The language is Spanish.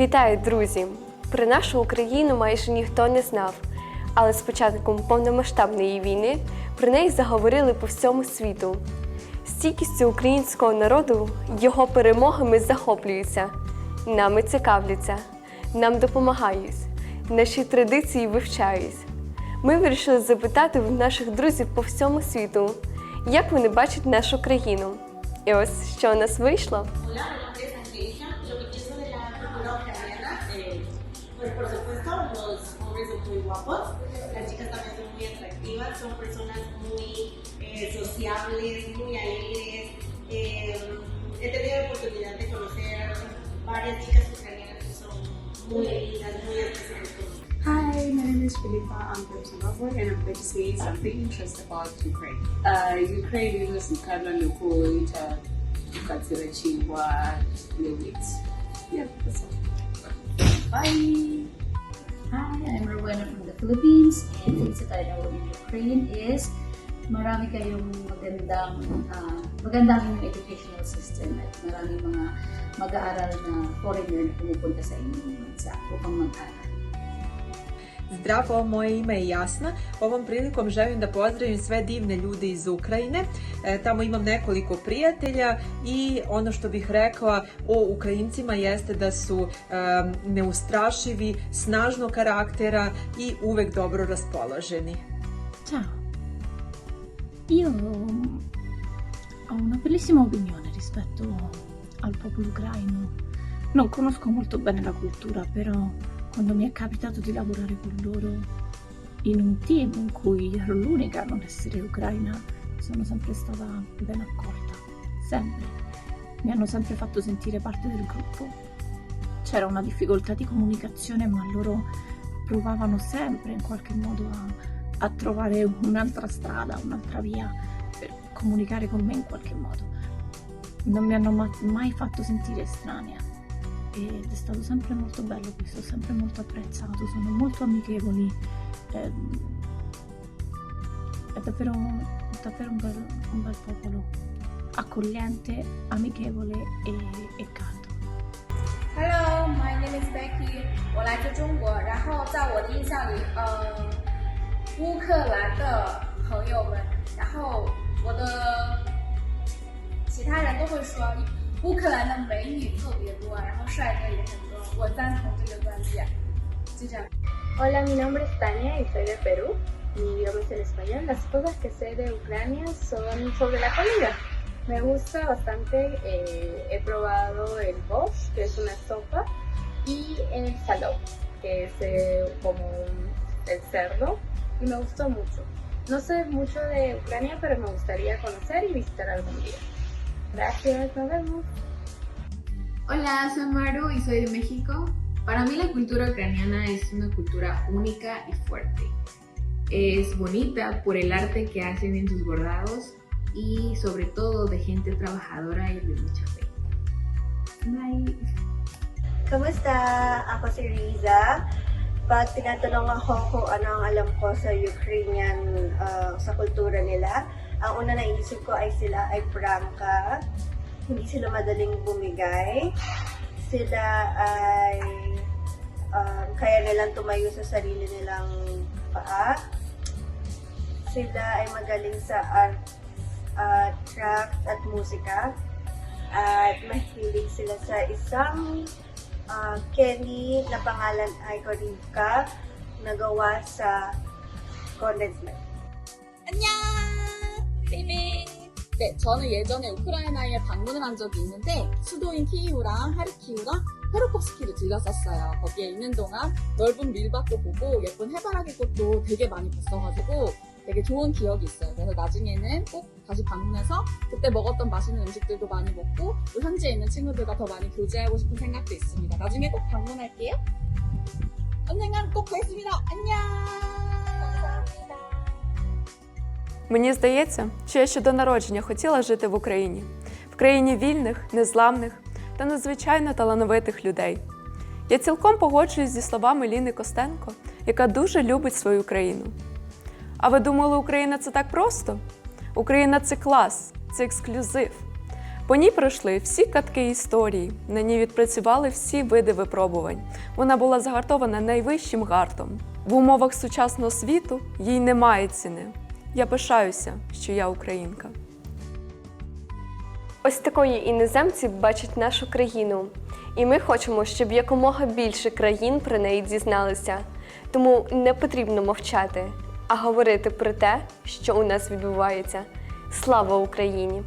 Вітаю, друзі! Про нашу Україну майже ніхто не знав. Але з початком повномасштабної війни про неї заговорили по всьому світу. Стійкістю українського народу, його перемогами захоплюються, нами цікавляться, нам допомагають, наші традиції вивчають. Ми вирішили запитати в наших друзів по всьому світу, як вони бачать нашу країну. І ось що у нас вийшло. Pues por supuesto los hombres son muy guapos, las chicas también son muy atractivas, son personas muy eh, sociables, muy alegres. Eh, he tenido la oportunidad de conocer varias chicas ucranianas que son muy lindas, muy especiales. Hi, my name is Filipa. I'm from Zimbabwe and I'm going to say something interesting about Ukraine. Uh, Ukraine inozikanwa nekuita kugadzira chingwa newheat. Yeah, that's all. Bye. Hi, I'm Rowena from the Philippines and things that I know in Ukraine is marami kayong magandang uh, magandang yung educational system at marami mga mag-aaral na foreigner na pumupunta sa inyong bansa upang mag-aral. Zdravo, moje ime je Jasna. Ovom prilikom želim da pozdravim sve divne ljude iz Ukrajine. E, tamo imam nekoliko prijatelja i ono što bih rekla o Ukrajincima jeste da su e, neustrašivi, snažnog karaktera i uvek dobro raspoloženi. Ciao, io ho una bellissima opinione rispetto al popolo ucraino. Non conosco molto bene la cultura, però quando mi è capitato di lavorare con loro in un team in cui ero l'unica a non essere ucraina, sono sempre stata ben accolta, sempre. Mi hanno sempre fatto sentire parte del gruppo. C'era una difficoltà di comunicazione, ma loro provavano sempre in qualche modo a, a trovare un'altra strada, un'altra via per comunicare con me in qualche modo. Non mi hanno ma- mai fatto sentire estranea ed è stato sempre molto bello questo, sempre molto apprezzato, sono molto amichevoli. ehm, è davvero, davvero un, bel, un bel popolo, accogliente, amichevole e, e caldo. Hello, my name is Becky，我来自中国。然后在我的印象里，呃，乌克兰的朋友们，然后我的其他人都会说乌克兰的美女特别多，然后 帅哥也很多。我赞同这个观点。就这样。 Hola, mi nombre es Tania y soy de Perú. Mi idioma es el español. Las cosas que sé de Ucrania son sobre la comida. Me gusta bastante. eh, he probado el bosh, que es una sopa, y el saló, que es eh, como un- el cerdo, y me gustó mucho. No sé mucho de Ucrania, pero me gustaría conocer y visitar algún día. Gracias, nos vemos. Hola, soy Maru y soy de México. Para mí la cultura ucraniana es una cultura única y fuerte. Es bonita por el arte que hacen en sus bordados y sobre todo de gente trabajadora y de mucha fe. Bye. Kamusta? Ako si Riza. Pag tinatanong ako kung ano ang alam ko sa Ukrainian, uh, sa kultura nila, ang una na isip ko ay sila ay prangka. Hindi sila madaling bumigay. Sila ay um, kaya nilang tumayo sa sarili nilang paa. Sila ay magaling sa art, uh, craft at musika. At mahilig sila sa isang uh, candy na pangalan ay Korivka na gawa sa condensed milk. 네, 저는 예전에 우크라이나에 방문을 한 적이 있는데 수도인 키이우랑 하르키우랑 페로kov스키를 들렸었어요. 거기에 있는 동안 넓은 밀밭도 보고 예쁜 해바라기 꽃도 되게 많이 봤어가지고 되게 좋은 기억이 있어요. 그래서 나중에는 꼭 다시 방문해서 그때 먹었던 맛있는 음식들도 많이 먹고 또 현지에 있는 친구들과 더 많이 교제하고 싶은 생각도 있습니다. 나중에 꼭 방문할게요. 언젠간 꼭 뵙겠습니다. 안녕. Мені здається, що я ще до народження хотіла жити в Україні, в країні вільних, незламних та надзвичайно талановитих людей. Я цілком погоджуюсь зі словами Ліни Костенко, яка дуже любить свою країну. А ви думали, Україна це так просто? Україна це клас, це ексклюзив. По ній пройшли всі катки історії, на ній відпрацювали всі види випробувань. Вона була загартована найвищим гартом. В умовах сучасного світу їй немає ціни. Я пишаюся, що я українка. Ось такої іноземці бачать нашу країну. І ми хочемо, щоб якомога більше країн про неї дізналися. Тому не потрібно мовчати, а говорити про те, що у нас відбувається. Слава Україні!